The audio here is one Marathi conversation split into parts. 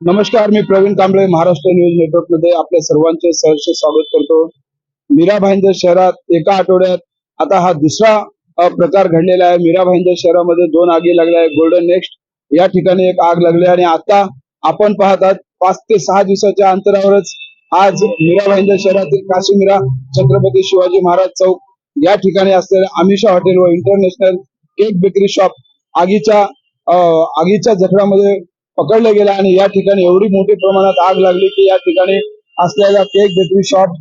नमस्कार मी प्रवीण कांबळे महाराष्ट्र न्यूज नेटवर्कमध्ये आपल्या सर्वांचे सहर्ष स्वागत करतो. मीरा भाईंदर शहरात एका आठवड्यात आता हा दुसरा प्रकार घडलेला आहे. मीरा भाईंदर शहरामध्ये दोन आगी लागल्या आहेत. गोल्डन नेक्स्ट या ठिकाणी एक आग लागली आणि आता आपण पाहतात पाच ते सहा दिवसाच्या अंतरावरच आज मीरा भाईंदर शहरातील काशीमीरा छत्रपती शिवाजी महाराज चौक या ठिकाणी असलेल्या आमिषा हॉटेल व इंटरनॅशनल केक बेकरी शॉप आगीच्या आगीच्या जखडामध्ये पकडला गेला आणि या ठिकाणी एवढी मोठी प्रमाणात आग लागली की या ठिकाणी असलेला केक बेकरी शॉप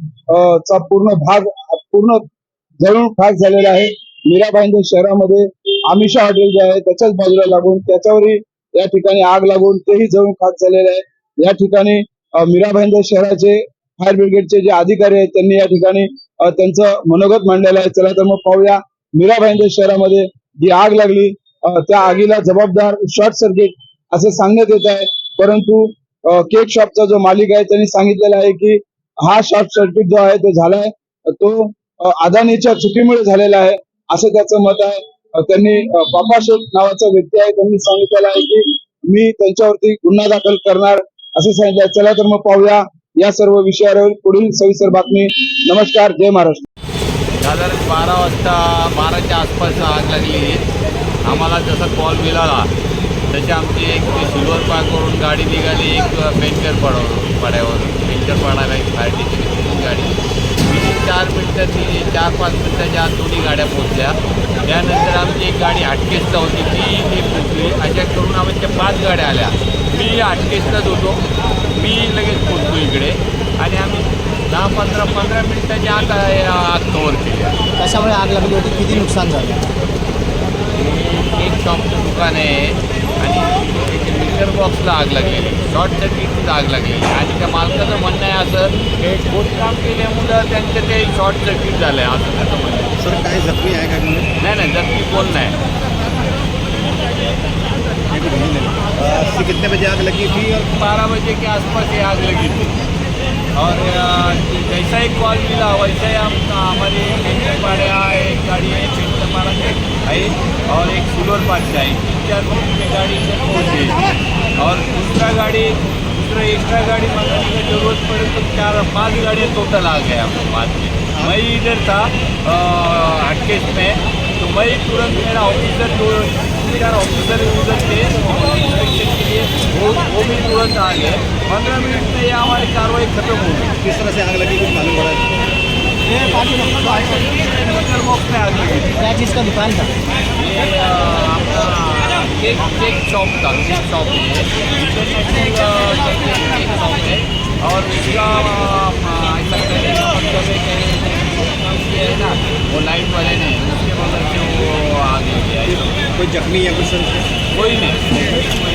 चा पूर्ण भाग पूर्ण जळून खाक झालेला आहे. मीराबाईंदर शहरामध्ये आमिषा हॉटेल जे आहे त्याच्याच बाजूला लागून त्याच्यावरही या ठिकाणी आग लागून तेही जळून खाक झालेले आहे. या ठिकाणी अ, शहराचे फायर ब्रिगेडचे जे अधिकारी आहेत त्यांनी या ठिकाणी त्यांचं मनोगत मांडलेलं आहे. चला तर मग पाहूया मीराबाईंदर शहरामध्ये जी आग लागली त्या आगीला जबाबदार शॉर्ट सर्किट असे सांगण्यात येत आहे. परंतु केक शॉपचा जो मालिक आहे त्यांनी सांगितलेला आहे की हा शॉर्ट सर्किट जो आहे तो झालाय. तो अदानीच्या चुकीमुळे झालेला आहे असं त्याचं मत आहे. त्यांनी अ, पापा शेख नावाचा व्यक्ती आहे त्यांनी सांगितलेलं आहे की मी त्यांच्यावरती गुन्हा दाखल करणार असं सांगितलं चला तर मग पाहूया या सर्व विषयावर पुढील सविस्तर बातमी. नमस्कार जय महाराष्ट्र. साधारण बारा वाजता बाराच्या आसपास आग लागली. आम्हाला जसा कॉल मिळाला तशी आमची एक सिल्वर पार्कवरून गाडी निघाली एक पेंटर पाड्यावर. पाड्यावरून पेंटर पाडायला एक फायर गाडी. चार मिनटं ती चार पाच मिनटाच्या आत दोन्ही गाड्या पोचल्या त्यानंतर आमची एक गाडी हाटकेसला होती ती इथे पोचली अशा करून आमच्या पाच गाड्या आल्या. मी हाटकेसलाच होतो. मी लगेच पोचतो इकडे. आणि आम्ही दहा पंधरा पंधरा मिनटाच्या आत आग कवर केली त्याच्यामुळे आग लागली होती? किती नुकसान झालं? शॉपचं दुकान आहे. आणि एक मीटर बॉक्सला आग लागलेली शॉर्ट सर्किटचीच आग लागलेली आणि त्या मालकाचं म्हणणं आहे असं हे खोदकाम केल्यामुळं त्यांचं ते शॉर्ट सर्किट झालं आहे असं त्याचं म्हणणं. सर काय जखमी आहे का नाही नाही जर कोण नाही. कितने बजे आग लगी थी और बारह बजे के आसपास ये आग लगी थी और जैसा ही कॉल मिला वैसे ही हम हमारे पेंटरपाड़ा एक गाड़ी है पेंटरपाड़ा से है और एक सिल्वर पार्क से है तीन चार मिनट में गाड़ी से पहुँच और दूसरा गाड़ी दूसरा एक्स्ट्रा गाड़ी मंगाने की जरूरत पड़े तो चार पांच गाड़ियाँ टोटल आ गए हम बाद में मैं इधर था हटकेस में. तो मैं तुरंत मेरा ऑफिसर जो चार ऑफिसर उधर थे इंस्पेक्शन के लिए वो वो भी तुरंत आ गए. पंद्रह मिनट में ये हमारी कार्रवाई खत्म हो गई. किस तरह से आग लगी कुछ मालूम हो क्या चीज़ का दुकान था? आपका केक केक शॉप था केक शॉप है और उसका ऐसा कहने मतलब है कि ये है ना वो लाइट वाले ने उसके बगल से वो आगे गया कोई जख्मी या कुछ? कोई नहीं।